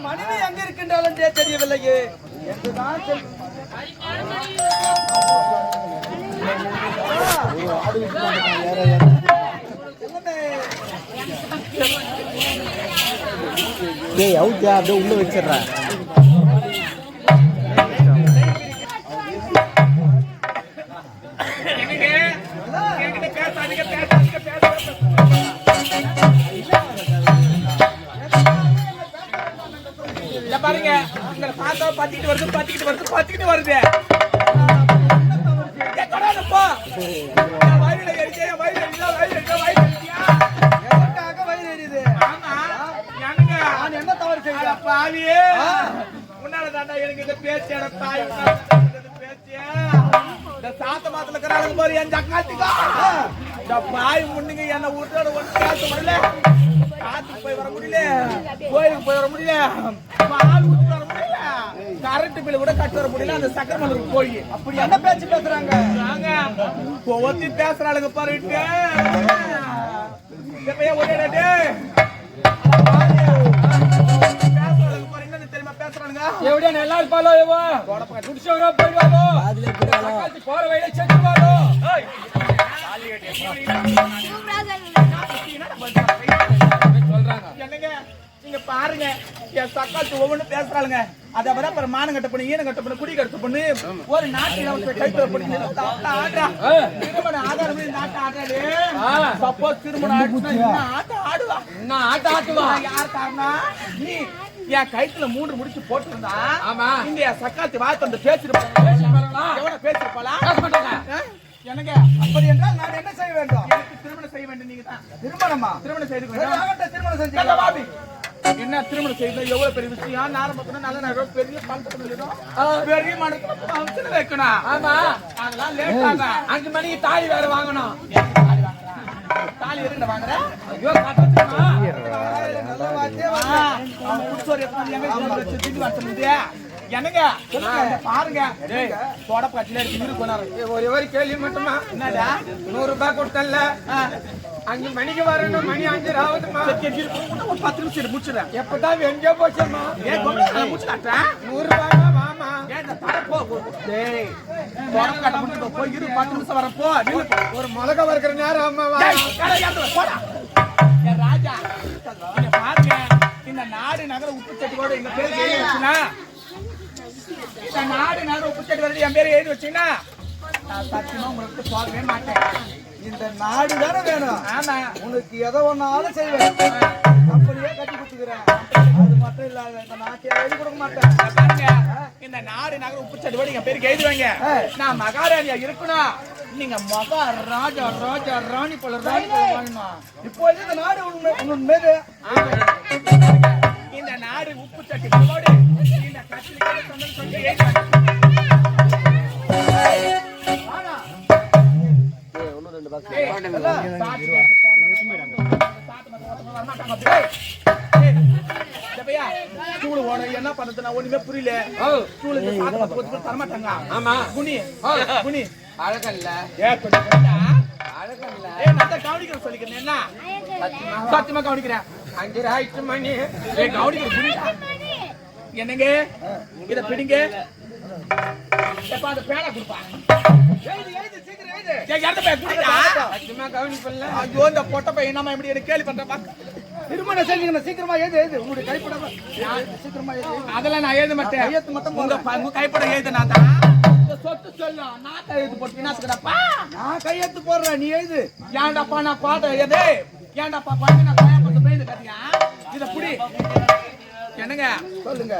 மனைவி எங்க இருக்கின்றாலும் தே- தெரியவில்லையே. என்றுதான் சொல்- அவுத்தியா அப்படியே உள்ள வச்சிடுறேன். பத்திக்கிட்டு வருது பத்திக்கிட்டு வருது பத்திக்கிட்டு வருது ஏய், தொடாத போ. என் வயிறுல எரிச்சே, என் வயிறுல எரிச்சா, வயிறுல எரிச்சா, வயிறுல எரிச்சா. வயிறு எரியுது? ஆமா? நான் என்ன தவறு செய்தேன் பாவியே. உன்னால தாண்டா எனக்கு இந்த பேச்சு, அட தாய், பேச்சு. இந்த சாத்த மாத்துல இருக்கிறாளுங்க பாரு, என் ஜக்காத்திக்கா. இந்த பாய் முன்னுங்க என்னை விட்டோட ஒண்ணு பேச முடியல காத்துக்கு போய் வர முடியல கோயிலுக்கு போய் வர முடியல பால் வர கரண்ட் பில் கூட கட்டி வர முடியல அந்த சக்கரமலுக்கு போய். அப்படி என்ன பேச்சு பேசுறாங்க? ஒத்தி பேசுறாளுங்க பாருட்டு எப்படியா நல்லா இருப்பாளோ இவ? குடிச்சவரா போயிடுவாளோ. போற சொல்றாங்க என்னங்க நீங்க பாருங்க. என் சக்காத்து ஒவ்வொன்னு பேசுறாளுங்க. அதை விட அப்புறம் மானம் கட்ட பண்ணி ஈனம் கட்ட பண்ணி குடி கட்ட பண்ணி ஒரு நாட்டு இளவரசர் கைத்துல பண்ணி ஆடுறா. திருமண ஆதாரம் இந்த ஆட்டம் ஆடுறாரு சப்போஸ் திருமணம் ஆயிடுச்சுன்னா இன்னும் ஆட்டம் ஆடுவா. என்ன ஆட்ட ஆட்டுவா? யார் காரணம் நீ என் கைத்துல மூன்று முடிச்சு போட்டிருந்தா ஆமா. இந்த என் சக்காத்தி வாய்ப்பு அந்த பேசிருப்பாங்க? எவ்வளவு பேசிருப்பாளா? என்னங்க? அப்படி என்றால் நான் என்ன செய்ய வேண்டும்? எனக்கு திருமணம் செய்ய வேண்டும் நீங்க தான். திருமணமா? திருமணம் செய்து திருமணம் செஞ்சு. என்ன திருமணம் செய்யணும் எவ்வளவு பெரிய விஷயம்? நேரம் பார்க்கணும் நல்ல நேரம் பெரிய பணத்தை பெரிய ஃபங்க்ஷன் வைக்கணும் ஆமா. அதெல்லாம் லேட் ஆகும். அஞ்சு மணிக்கு தாலி வேற வாங்கணும். தாலி எதுக்கு வாங்குற? ஐயோ. என்னங்க? பாருங்க. டேய் தொடப்பாச்சில இருக்கு ஒரே ஒரு கேள்வி மட்டுமா? என்னடா? நூறு ரூபாய் கொடுத்தல அஞ்சு மணிக்கு வரணும் மணி அஞ்சு ஆகுதுமா ஒரு பத்து நிமிஷம் முடிச்சிடுறேன். எப்பதான் எங்கேயோ போச்சம்மா? ஏன் கொண்டு முடிச்சு காட்டுறேன் நூறு ரூபாய் வாமா போய் இரு பத்து நிமிஷம் வரப்போ ஒரு மிளகா வறுக்கிற நேரம் அம்மா ராஜா பாருங்க இந்த நாடு நகர உப்பு சட்டியோட எங்க பேர் எழுதி வச்சுனா. இந்த நாடு நகர உப்பு சட்டி வரது என் பேர் எழுதி நான் சத்தியமா உங்களுக்கு சொல்லவே மாட்டேன். இந்த நாடு தானே வேணும்? ஆமா. உனக்கு எதை ஒன்னாலும் செய்வேன். அப்படியே கட்டி கொடுத்துக்கிறேன். அது மட்டும் இல்லாத இந்த நாட்டை எழுதி கொடுக்க மாட்டேன். இந்த நாடு நகர உப்பு சட்டியோட எங்க பேருக்கு எழுதி வைங்க நான் மகாராணியா இருக்கணும். நீங்க மகா ராஜா ராஜா ராணி போல ராணி போல வாழணும் இப்பொழுது இந்த நாடு உன் மீது. இந்த நாடு உப்பு சட்டி இந்த சொந்தம் சொல்லி ஸ்டூலு ஓனர் என்ன பண்றது நான் ஒண்ணுமே புரியல ஸ்டூலுக்கு சாத்தி பார்த்து போட்டு போட்டு தரமாட்டாங்க ஆமா குனி குனி அழகல்ல ஏ அழகல்ல ஏய் நான் கவனிக்கிறேன் சொல்லிக்கிறேன் என்ன சத்தியமா கவனிக்கிறேன் அஞ்சு மணி ஏ கவனிக்கிறேன் புரியுதா என்னங்க? இத பிடிங்க. எப்ப அந்த பேனா கொடுப்பா. எழுது எழுது. ஐயோ இந்த பொட்ட பையன் என்னமா இப்படி எனக்கு கேள்வி பண்ற திருமணம் செஞ்சீங்கன்னா சீக்கிரமா எழுது எழுது உங்களுடைய கைப்படாம சீக்கிரமா எழுது அதெல்லாம் நான் எழுத மாட்டேன் கையெழுத்து மட்டும் உங்க கைப்பட எழுத நான் தான் இந்த சொத்து சொல்லும் நான் கையெழுத்து போட்டு வினாசுக்கிறப்பா நான் கையெழுத்து போடுறேன் நீ எழுது ஏன்டாப்பா நான் பாட்ட எது ஏன்டாப்பா பாட்டு நான் கோயா பத்து பேருந்து கட்டியா? இத புடி. என்னங்க? சொல்லுங்க.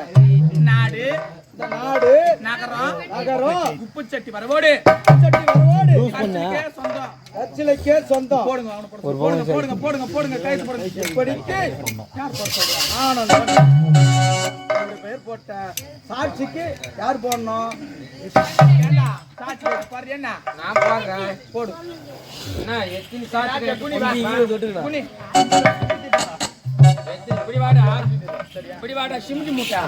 நாடு இந்த நாடு நகரம் நகரம். உப்புச்சட்டி வரவோடு சட்டி வரவோடு கட்சிக்கே சொந்தம். கச்சிலைக்கே சொந்தம். போடுங்க அவனை போடுங்க போடுங்க போடுங்க போடுங்க போடுங்க கைது போடுங்க. இப்படிக்கு யார் போட சொல்றா? ஆனந்தம் பேர் போட்ட சாட்சிக்கு யார் போடணும்? சாட்சி என்ன நான் பாக்குறேன் போடு. என்ன எத்தனை சாத்து குனி வா. குனி. இப்படி வாடா? இப்படி வாடா சிமிடி மூட்டா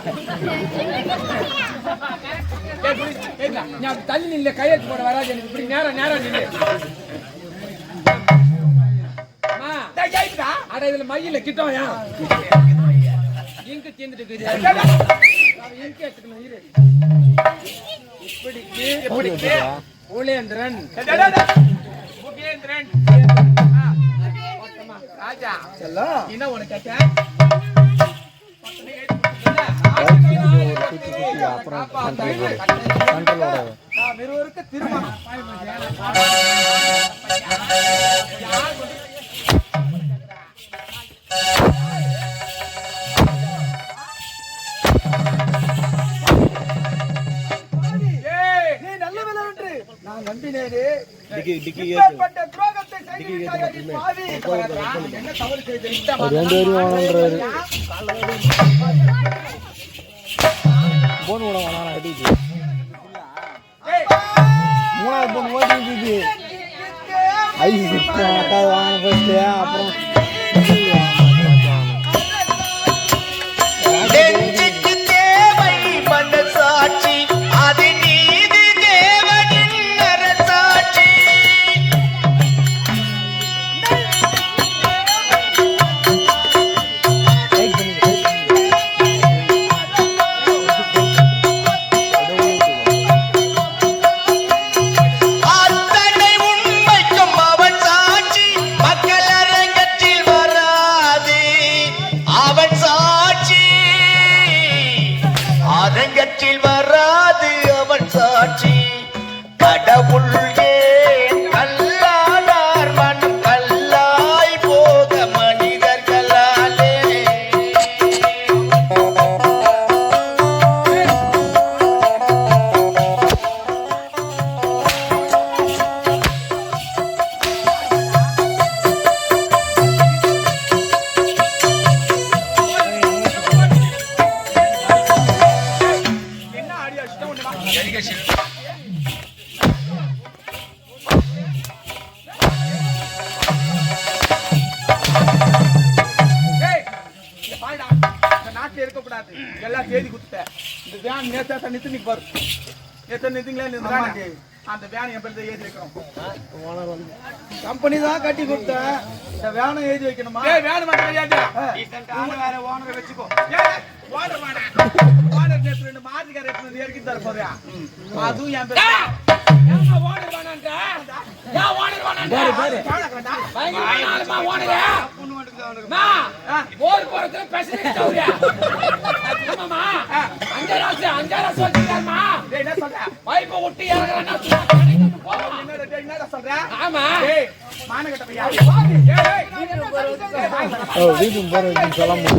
ஏய், குனி. ஏய்டா. நீ அப்படி தள்ளி நில்ல கையெழுத்து போட வராது எனக்கு இப்படி நேரம் நேரம் நில்லு. அட இதுல மையில கிட்டோம் ஏன் இங்கு தீர்ந்துட்டு. நான் இங்க எடுத்துக்கணும், இரு. இப்படிக்கு இப்படிக்கு. ஆ. ராஜா செல்லம் என்ன உனக்கு அப்புறம் திருமணம் நான் நம்பினேனே. டிக்கி டிக்கி ரெண்டு பேரும் போன் வேணாம் மூணாவது போன் ஐஸ் வாங்க அப்புறம் எல்லாம் தேதி குடுத்துட்டேன். இந்த வேன் நேத்தா நிறுத்தி பாரு. நேத்தா நிறுத்திங்களா வேனை? அந்த வேன் என் பேர்ல ஏத்தி வைக்கிறோம். கம்பெனி தான் கட்டி கொடுத்தேன் இந்த வேனம் எழுதி வைக்கணுமா ஏய், வேன் மட்டும் வேற ஓனரை வச்சுக்கோ ஏய், ஓனர் வாடா. ஓனர் நேத்து ரெண்டு மாட்டுக்கார வந்து இறக்கி தர போறியா? அதுவும் என் பேர்ல. போர் போறதுல பெசரிட்டு தவிர. ஆமாம்மா, அஞ்சாறு ஆசை, அஞ்சாறு ஆசை வச்சிருக்காரும்மா. டேய், என்ன சொல்ற? பைப்பை விட்டு இறங்குறேன்னா சும்மா கடைக்கு போவான். என்னடா டேய், என்னடா சொல்ற? ஆமா. ஏய், மானங்கெட்ட பையா. ஏய், ஏய். ஓ வீட்டுக்கு போகிறதுக்கு சொல்லாம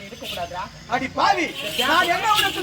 இருக்க கூடாதா அடி பாவி நான் என்ன உனக்கு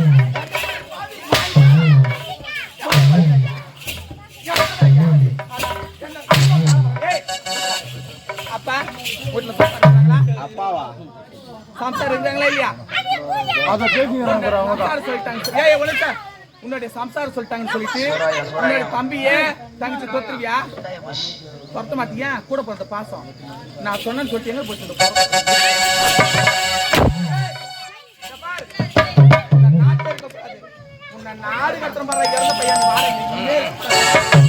அப்பாவா? சம்சாரம் இருக்காங்களா இல்லையா? அதை கேட்குறாங்க சம்சாரம் சொல்லிட்டாங்க ஏய் உனக்கு உன்னுடைய சம்சாரம் சொல்லிட்டாங்கன்னு சொல்லிட்டு உன்னுடைய தம்பியே தங்கச்சி தொத்துருவியா? தொத்த மாட்டியா? கூட பிறந்த பாசம். நான் சொன்னேன்னு சொல்லிட்டு எங்க. உன்னை நாடு கட்டுற மாதிரி இறந்த பையன்